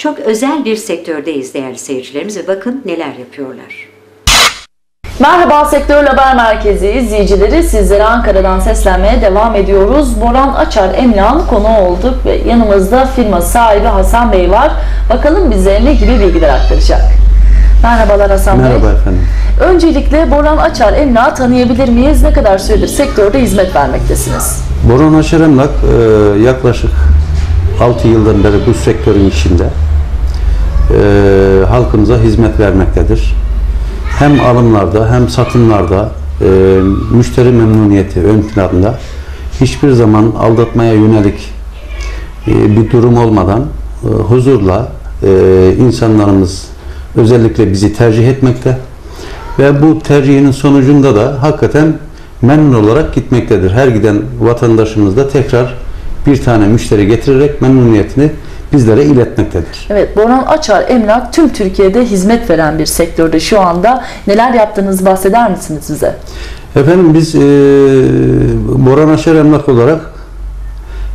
çok özel bir sektördeyiz değerli seyircilerimiz ve bakın neler yapıyorlar. Merhaba Sektör Haber Merkezi izleyicileri sizlere Ankara'dan seslenmeye devam ediyoruz. Boran Açar Emlak'ın konuğu olduk ve yanımızda firma sahibi Hasan Bey var. Bakalım bize ne gibi bilgiler aktaracak. Merhabalar Hasan Bey. Merhaba efendim. Öncelikle Boran Açar Emlak'ı tanıyabilir miyiz? Ne kadar süredir sektörde hizmet vermektesiniz? Boran Aşer Emlak e, yaklaşık 6 yıldan beri bu sektörün içinde e, halkımıza hizmet vermektedir. Hem alımlarda hem satımlarda e, müşteri memnuniyeti ön planda hiçbir zaman aldatmaya yönelik e, bir durum olmadan e, huzurla e, insanlarımız özellikle bizi tercih etmekte ve bu tercihinin sonucunda da hakikaten memnun olarak gitmektedir. Her giden vatandaşımız da tekrar bir tane müşteri getirerek memnuniyetini bizlere iletmektedir. Evet, Boran Açar Emlak tüm Türkiye'de hizmet veren bir sektörde şu anda. Neler yaptığınızı bahseder misiniz bize? Efendim biz e, Boran Aşer Emlak olarak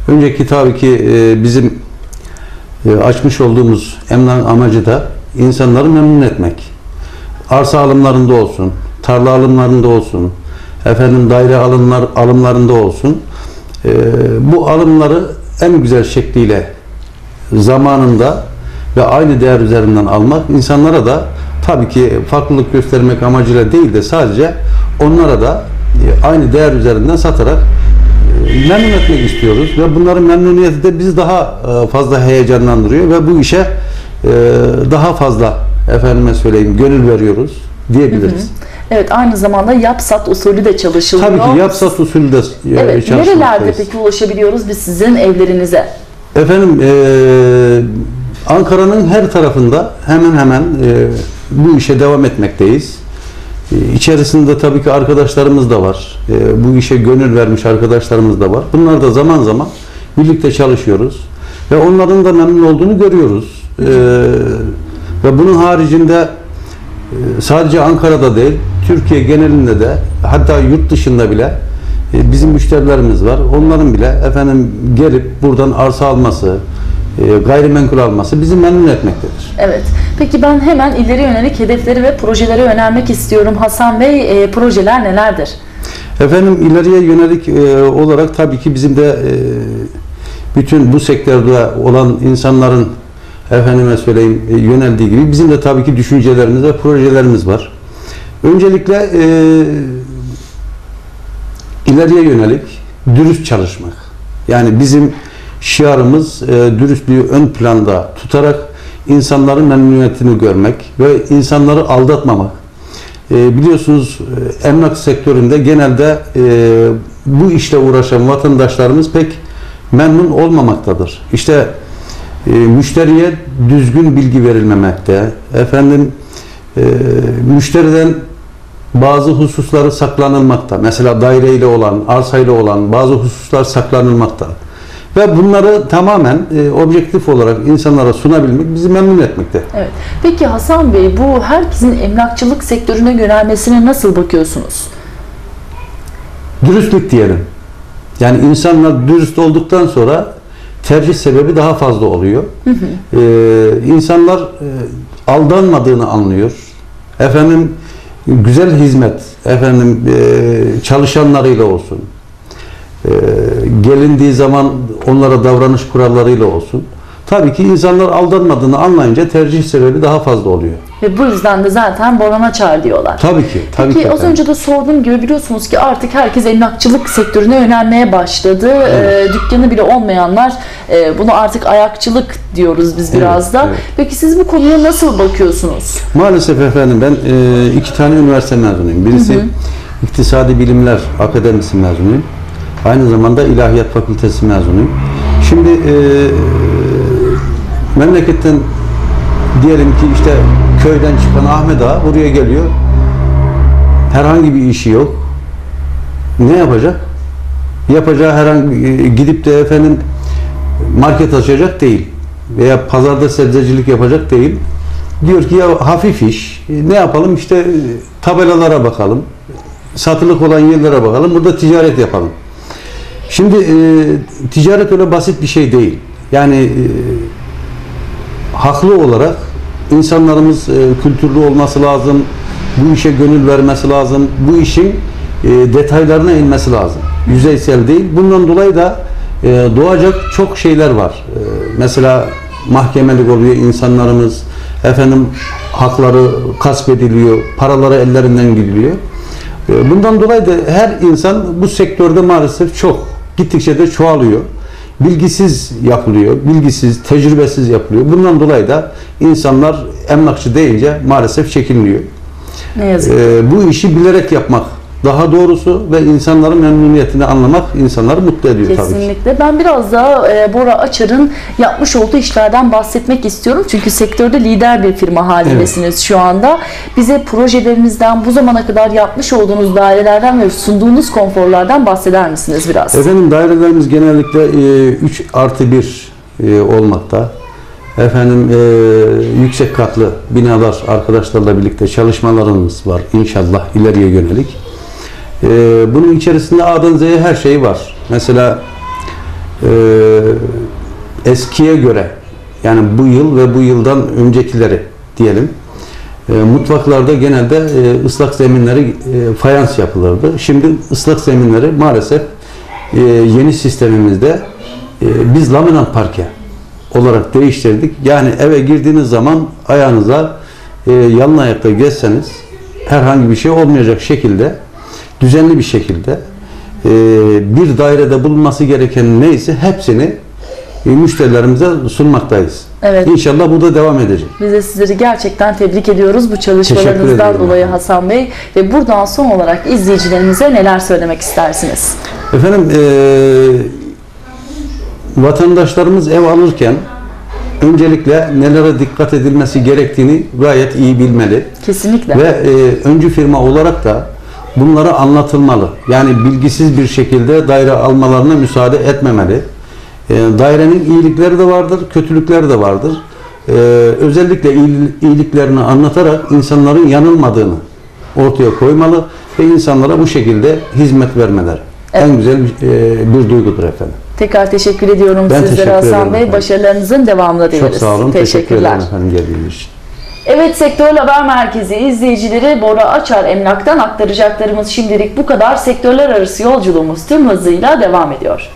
önceki tabii ki e, bizim e, açmış olduğumuz emlak amacı da insanları memnun etmek. Arsa alımlarında olsun, tarla alımlarında olsun, efendim daire alımlar alımlarında olsun. E, bu alımları en güzel şekliyle zamanında ve aynı değer üzerinden almak insanlara da tabii ki farklılık göstermek amacıyla değil de sadece onlara da e, aynı değer üzerinden satarak e, memnun etmek istiyoruz ve bunların memnuniyeti de bizi daha e, fazla heyecanlandırıyor ve bu işe daha fazla efendime söyleyeyim gönül veriyoruz diyebiliriz. Evet, aynı zamanda yap-sat usulü de çalışılıyor. Tabii ki yapsat usulü de Evet, çalışmaktayız. nerelerde peki ulaşabiliyoruz biz sizin evlerinize? Efendim eee, Ankara'nın her tarafında hemen hemen eee, bu işe devam etmekteyiz. Eee, İçerisinde tabii ki arkadaşlarımız da var. Eee, bu işe gönül vermiş arkadaşlarımız da var. Bunlar da zaman zaman birlikte çalışıyoruz. Ve onların da memnun olduğunu görüyoruz. Eee, ve bunun haricinde e, sadece Ankara'da değil, Türkiye genelinde de hatta yurt dışında bile e, bizim müşterilerimiz var. Onların bile efendim gelip buradan arsa alması, e, gayrimenkul alması bizi memnun etmektedir. Evet. Peki ben hemen ileri yönelik hedefleri ve projeleri önermek istiyorum. Hasan Bey, e, projeler nelerdir? Efendim ileriye yönelik e, olarak tabii ki bizim de e, bütün bu sektörde olan insanların efendime söyleyeyim e, yöneldiği gibi bizim de tabii ki düşüncelerimiz ve projelerimiz var. Öncelikle e, ileriye yönelik dürüst çalışmak. Yani bizim şiarımız e, dürüstlüğü ön planda tutarak insanların memnuniyetini görmek ve insanları aldatmamak. E, biliyorsunuz e, emlak sektöründe genelde e, bu işle uğraşan vatandaşlarımız pek memnun olmamaktadır. İşte e, müşteriye düzgün bilgi verilmemekte. Efendim e, müşteriden bazı hususları saklanılmakta. Mesela daireyle olan, arsayla olan bazı hususlar saklanılmakta. Ve bunları tamamen e, objektif olarak insanlara sunabilmek bizi memnun etmekte. Evet. Peki Hasan Bey, bu herkesin emlakçılık sektörüne yönelmesine nasıl bakıyorsunuz? Dürüstlük diyelim. Yani insanlar dürüst olduktan sonra tercih sebebi daha fazla oluyor. Ee, insanlar e, aldanmadığını anlıyor. Efendim güzel hizmet, efendim e, çalışanlarıyla olsun. E, gelindiği zaman onlara davranış kurallarıyla olsun. Tabii ki insanlar aldanmadığını anlayınca tercih sebebi daha fazla oluyor. Ve bu yüzden de zaten Boran'a çağır diyorlar. Tabii ki. Tabii Peki ki az önce de sorduğum gibi biliyorsunuz ki artık herkes emlakçılık sektörüne yönelmeye başladı. Ee, dükkanı bile olmayanlar e, bunu artık ayakçılık diyoruz biz Evet, biraz da. evet. Peki siz bu konuya nasıl bakıyorsunuz? Maalesef efendim ben e, iki tane üniversite mezunuyum. Birisi İktisadi Bilimler Akademisi mezunuyum. Aynı zamanda İlahiyat Fakültesi mezunuyum. Şimdi e, memleketten diyelim ki işte köyden çıkan Ahmet Ağa buraya geliyor. Herhangi bir işi yok. Ne yapacak? Yapacağı herhangi e, gidip de efendim market açacak değil veya pazarda sebzecilik yapacak değil. Diyor ki ya hafif iş. E, Ne yapalım? İşte e, tabelalara bakalım. Satılık olan yerlere bakalım. Burada ticaret yapalım. Şimdi e, ticaret öyle basit bir şey değil. Yani e, haklı olarak insanlarımız e, kültürlü olması lazım. Bu işe gönül vermesi lazım. Bu işin e, detaylarına inmesi lazım. Yüzeysel değil. Bundan dolayı da e, doğacak çok şeyler var. E, mesela mahkemelik oluyor insanlarımız. Efendim hakları gasp ediliyor. Paraları ellerinden gidiliyor. E, Bundan dolayı da her insan bu sektörde maalesef çok. Gittikçe de çoğalıyor. Bilgisiz yapılıyor, bilgisiz, tecrübesiz yapılıyor. Bundan dolayı da insanlar emlakçı deyince maalesef çekiniliyor. Ne yazık. E, bu işi bilerek yapmak daha doğrusu ve insanların memnuniyetini anlamak insanları mutlu ediyor tabii ki. Kesinlikle. Ben biraz daha e, Bora Açar'ın yapmış olduğu işlerden bahsetmek istiyorum. Çünkü sektörde lider bir firma halindesiniz şu anda. Bize projelerinizden, bu zamana kadar yapmış olduğunuz dairelerden ve sunduğunuz konforlardan bahseder misiniz biraz? Efendim dairelerimiz genellikle e, 3 artı 1 e, olmakta. Efendim e, yüksek katlı binalar arkadaşlarla birlikte çalışmalarımız var inşallah ileriye yönelik. E, bunun içerisinde A'dan Z'ye her şey var. Mesela e, eskiye göre yani bu yıl ve bu yıldan öncekileri diyelim. E, mutfaklarda genelde e, ıslak zeminleri e, fayans yapılırdı. Şimdi ıslak zeminleri maalesef e, yeni sistemimizde e, biz laminat parke olarak değiştirdik. Yani eve girdiğiniz zaman ayağınıza e, yalın ayakta gezseniz herhangi bir şey olmayacak şekilde düzenli bir şekilde e, bir dairede bulunması gereken neyse hepsini e, müşterilerimize sunmaktayız. Evet. İnşallah bu da devam edecek. Biz de sizleri gerçekten tebrik ediyoruz bu çalışmalarınızdan dolayı Hasan Bey. Ve buradan son olarak izleyicilerimize neler söylemek istersiniz? Efendim eee, vatandaşlarımız ev alırken öncelikle nelere dikkat edilmesi gerektiğini gayet iyi bilmeli. Kesinlikle. Ve eee, öncü firma olarak da bunları anlatılmalı. Yani bilgisiz bir şekilde daire almalarına müsaade etmemeli. Eee, dairenin iyilikleri de vardır, kötülükleri de vardır. Eee, özellikle iyi- iyiliklerini anlatarak insanların yanılmadığını ortaya koymalı ve insanlara bu şekilde hizmet vermeleri. En güzel eee, bir duygudur efendim. Tekrar teşekkür ediyorum Ben sizlere teşekkür Hasan Bey. efendim. Başarılarınızın devamını dileriz. Çok sağ olun. Teşekkür Teşekkürler. ederim efendim geldiğiniz için. Evet Sektör Haber Merkezi izleyicileri Bora Açar Emlak'tan aktaracaklarımız şimdilik bu kadar. Sektörler arası yolculuğumuz tüm hızıyla devam ediyor.